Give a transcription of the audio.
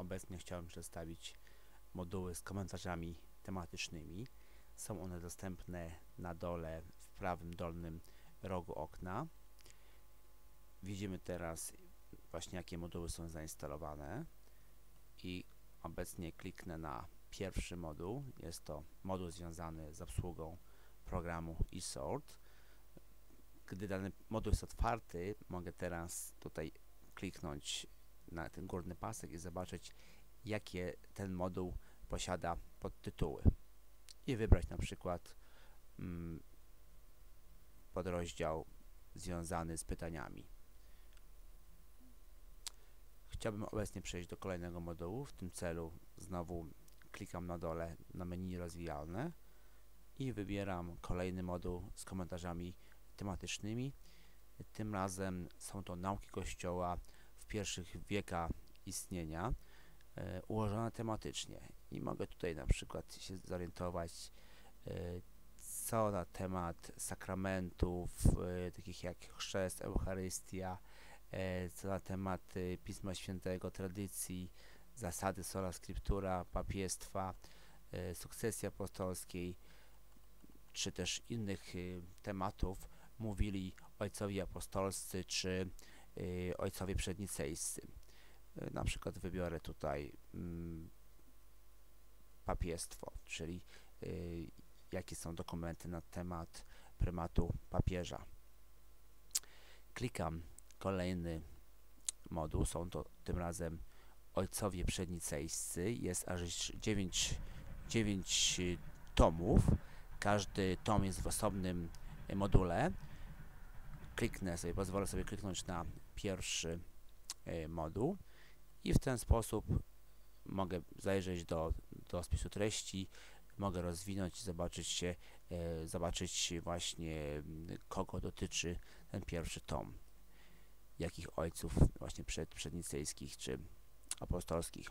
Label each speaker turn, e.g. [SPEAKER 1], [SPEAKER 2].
[SPEAKER 1] obecnie chciałem przedstawić moduły z komentarzami tematycznymi. Są one dostępne na dole w prawym dolnym rogu okna. Widzimy teraz właśnie jakie moduły są zainstalowane i obecnie kliknę na pierwszy moduł. Jest to moduł związany z obsługą programu eSort. Gdy dany moduł jest otwarty, mogę teraz tutaj kliknąć na ten górny pasek i zobaczyć jakie ten moduł posiada podtytuły i wybrać na przykład mm, podrozdział związany z pytaniami. Chciałbym obecnie przejść do kolejnego modułu. W tym celu znowu klikam na dole na menu rozwijalne i wybieram kolejny moduł z komentarzami tematycznymi. Tym razem są to nauki Kościoła pierwszych wiekach istnienia e, ułożone tematycznie. I mogę tutaj na przykład się zorientować e, co na temat sakramentów e, takich jak chrzest, Eucharystia, co na temat Pisma Świętego, tradycji, zasady sola scriptura, papiestwa, sukcesji apostolskiej, czy też innych tematów mówili ojcowie apostolscy czy ojcowie przednicejscy. Y, na przykład wybiorę tutaj mm, papiestwo, czyli y, jakie są dokumenty na temat prymatu papieża. Klikam kolejny moduł, są to tym razem ojcowie przednicejscy, jest aż 9, 9 tomów, każdy tom jest w osobnym module. Kliknę sobie, pozwolę sobie kliknąć na pierwszy e, moduł i w ten sposób mogę zajrzeć do, do spisu treści, mogę rozwinąć i zobaczyć się, e, zobaczyć właśnie kogo dotyczy ten pierwszy tom, jakich ojców właśnie przed, przednicejskich czy apostolskich.